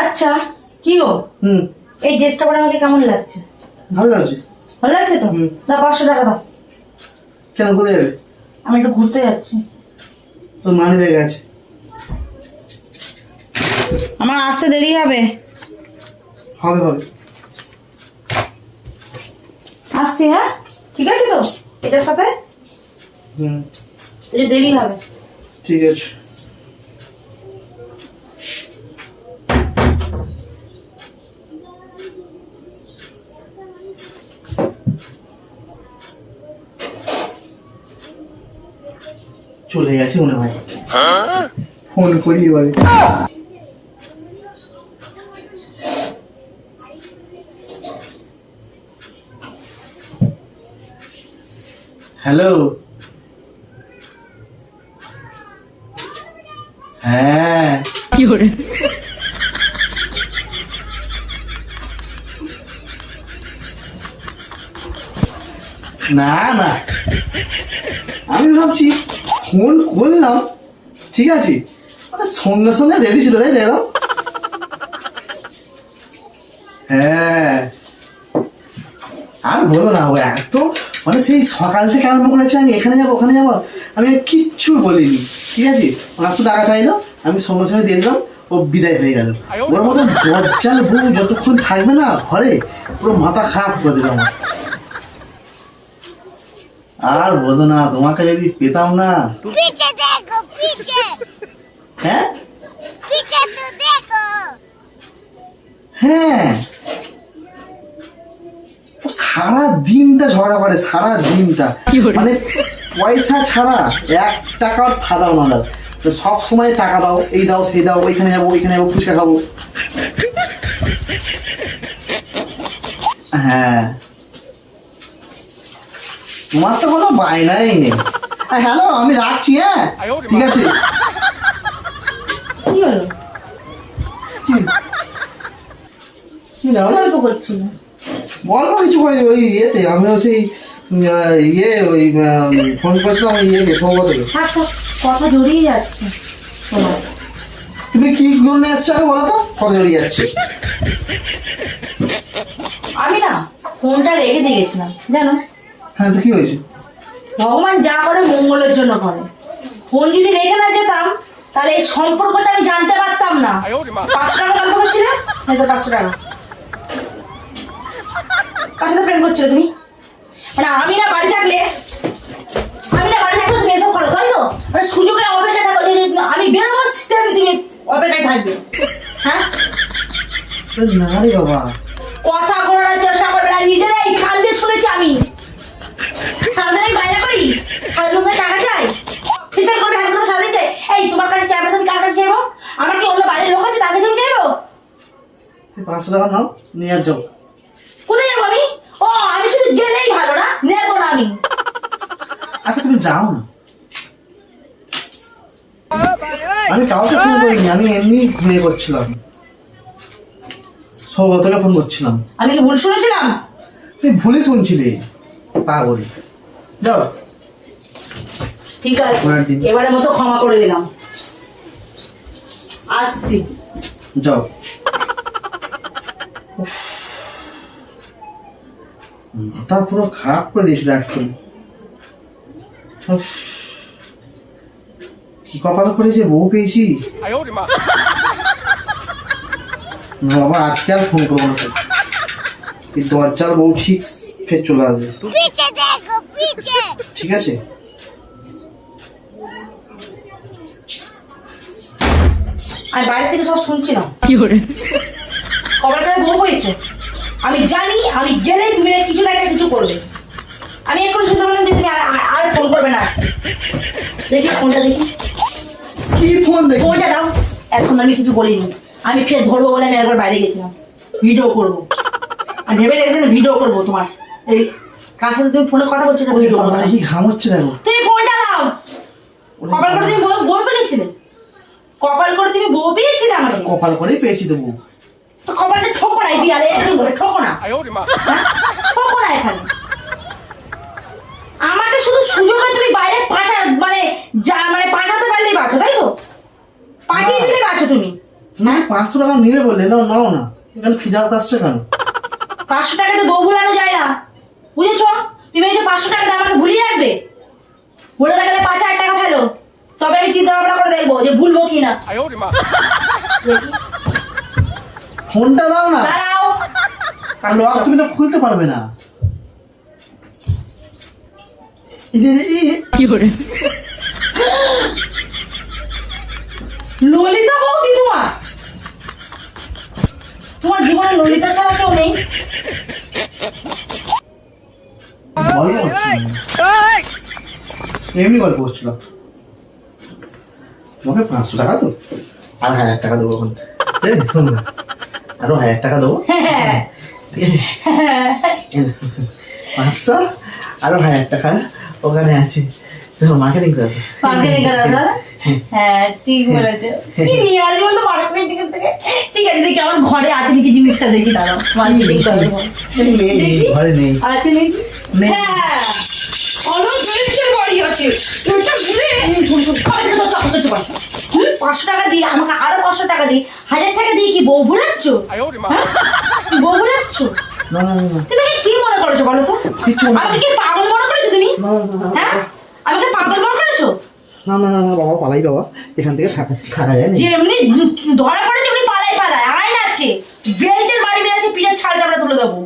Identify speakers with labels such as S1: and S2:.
S1: আচ্ছা কি গো?
S2: হুম।
S1: এই ড্রেসটা পরে আমাকে কেমন লাগছে?
S2: ভালো লাগছে।
S1: ভালো লাগছে তো? না পাঁচশো টাকা দাও।
S2: কেন কোথায় যাবে?
S1: আমি একটু ঘুরতে যাচ্ছি।
S2: তোর মানি লেগে আছে
S1: আমার আসতে দেরি হবে।
S2: হবে হবে।
S1: আসছি হ্যাঁ? ঠিক আছে তো? এটার সাথে?
S2: হুম।
S1: দেরি হবে।
S2: ঠিক আছে। চলে গেছে মনে হয়? ফোন করি এবারে। হ্যালো হ্যাঁ। না না। আমি ভাবছি ফোন করলাম ঠিক আছে? মানে সঙ্গে সঙ্গে রেডি ছিল তাই দেখলাম হ্যাঁ। আর বলো না ও এত মানে সেই সকাল থেকে আরম্ভ করেছে আমি এখানে যাব ওখানে যাব। আমি কিচ্ছু বলিনি ঠিক আছে? পাঁচশো টাকা চাইলো আমি সঙ্গে সঙ্গে দিয়ে দিলাম ও বিদায় হয়ে গেল। ওর মতো দরজাল বউ যতক্ষণ থাকবে না ঘরে পুরো মাথা খারাপ করে দিলাম আর বলো না তোমাকে যদি পেতাম না। হ্যাঁ? হ্যাঁ। সারা দিনটা ঝগড়া করে সারা দিনটা মানে পয়সা ছাড়া এক টাকার ফাদাও না দাও। সব সময় টাকা দাও এই দাও সেই দাও ওইখানে যাব ওইখানে যাব ফুচকা খাব। হ্যাঁ। তোমার তো কোনো বায়নাই নেই। হ্যালো আমি রাখছি হ্যাঁ? ঠিক আছে।
S1: কি হলো?
S2: কি? কি নাও
S1: গল্প
S2: কিছু হয়নি ওই ইয়েতে আমিও সেই ইয়ে ওই ফোন করেছিলাম ওই ইয়েকে সৌগতকে
S1: কথা জড়িয়ে যাচ্ছে
S2: তুমি কি জন্য এসছো আগে বলো তো কত জড়িয়ে যাচ্ছে
S1: আমি না ফোনটা রেখে দিয়ে গেছিলাম জানো
S2: হ্যাঁ তো কি হয়েছে
S1: ভগবান যা করে মঙ্গলের জন্য করে ফোন যদি রেখে না যেতাম তাহলে এই সম্পর্কটা আমি জানতে পারতাম না পাঁচশো টাকা গল্প করছিলাম এই তো পাঁচশো টাকা কার সাথে প্রেম করছিলে তুমি? মানে আমি না বাড়ি থাকলে আমি না বাড়ি থাকলে তুমি এসব করো তাই তো? মানে সুযোগে অপেক্ষা থাকো যে আমি বেরোবো তেমনি তুমি অপেক্ষায় থাকবে। হ্যাঁ?
S2: না রে বাবা।
S1: কথা বলার চেষ্টা করবে না নিজেরাই কান দিয়ে শুনেছি আমি। সারাদিন বাইরে করি সারাদিন টাকা চাই হিসেব করে হাত করে সারাদিন চাই এই তোমার কাছে চাইবে তুমি কার কাছে চাইব? আমার কি অন্য বাইরের লোক আছে তাকে তুমি চাইব?
S2: পাঁচশো টাকা নাও নিয়ে যাও
S1: কোথায় যাব আমি ও আমি শুধু গেলেই ভালো না নেব না আমি
S2: আচ্ছা তুমি যাও না। আমি কাউকে ফোন করিনি আমি এমনি ঘুমিয়ে করছিলাম। সৌগতকে ফোন করছিলাম।
S1: আমি কি ভুল শুনেছিলাম?
S2: তুই ভুলে শুনছিলি। পাগল। যাও।
S1: ঠিক আছে। এবারের মতো ক্ষমা করে দিলাম। আসছি।
S2: যাও। মাথা পুরো খারাপ করে দিয়েছিল একদম। কি কপাল করেছে? বউ পেয়েছি। বাবা আজকে ফোন করব না। এই দরজার বউ ঠিক ফের চলে আসবে। ঠিক আছে?
S1: আর বাড়ি থেকে সব শুনছিলাম। কি করে? কবার বউ হয়েছে। আমি জানি আমি গেলে তুমি না কিছু না একটা কিছু করবে। আমি এক্ষুনি শুনতে পারলাম যে তুমি আর- ফোন করবে না। দেখি ফোনটা দেখি।
S2: কি ফোন দেখি?
S1: ফোনটা দাও। এখন আমি কিছু বলিনি। আমি ফের ধরবো বলে আমি একবার বাইরে গেছিলাম। ভিডিও করব। আর ভেবে রেখেছিলাম ভিডিও করব তোমার। এই কার সাথে তুমি ফোনে কথা বলছো
S2: না
S1: ভিডিও
S2: বাবা কি ঘাম হচ্ছে দেখো।
S1: তুমি ফোনটা দাও। কপাল করে তুমি বউ- বউ পেয়েছিলে? কপাল করে তুমি বউ পেয়েছিলে আমাকে?
S2: কপাল করেই পেয়েছি দেবো
S1: তো কপালটা ঠোকো ঠোকরাই দিয়ালে এরকম করে ঠোকো না ঠোকো না এখানে। আমাকে শুধু সুযোগে তুমি বাইরে পাঠা মানে যা মানে পাঠাতে পারলেই বাঁচো তাই তো? পাঠিয়ে দিলে বাঁচো তুমি।
S2: না পাঁচশো টাকা নেবে বললে না নাও না। এখানে ফিজাল আসছে কেন?
S1: পাঁচশো টাকা তো বউ ভুলানো যায় না। বুঝেছ? তুমি এই যে পাঁচশো টাকা আমাকে ভুলিয়ে রাখবে? বলে দেখালে পাঁচ হাজার টাকা ফেলো তবে আমি চিন্তা ভাবনা করে দেখব যে ভুলবো কি না
S2: ফোনটা দাও না। লক তুমি তো খুলতে পারবে না। এই যে-
S1: ললিতা বৌদি তোমার? তোমার জীবনে ললিতা ছাড়া কেউ নেই?
S2: এমনি গল্প করছিল। তোমাকে পাঁচশো টাকা তো? আর হাজার টাকা দেবো এখন। শোন না। আরও হাজার টাকা দেবো।
S1: হ্যাঁ।
S2: পাঁচশো? আরও হাজার টাকা ওখানে আছে। মার্কেটিং করেছে।
S1: মার্কেটিং করা না? হ্যাঁ ঠিক বলেছ। কি নিয়ে আসবি বলতো মার্কেটিং থেকে? ঠিক আছে দেখি আমার ঘরে আছে নাকি জিনিসটা দেখি দাঁড়াও মার্কেটিং করব
S2: ঘরে নেই।
S1: আছে নাকি? হ্যাঁ। অনেক জিনিসের বাড়ি আছে। ওইটা ঘুরে পাঁচশো টাকা দিয়ে আমাকে আরও পাঁচশো টাকা দিই হাজার টাকা দিয়ে কি বউ ভুলাচ্ছ? হ্যাঁ? বউ ভুলাচ্ছ?
S2: না না না না।
S1: তুমি কি মনে করেছ বলো তো? আমাকে কি পাগল মনে করেছ তুমি? হ্যাঁ? আমাকে পাগল মনে করেছ?
S2: না না না না বাবা পালাই বাবা। এখান থেকে থাকা যায় না।
S1: যেমনি ধরা পড়েছে এমনি পালাই পালাই। আয় না আজকে। বেল্টের বাড়ি বেড়েছে পিঠের ছাল চাপড়া তুলে দেবো।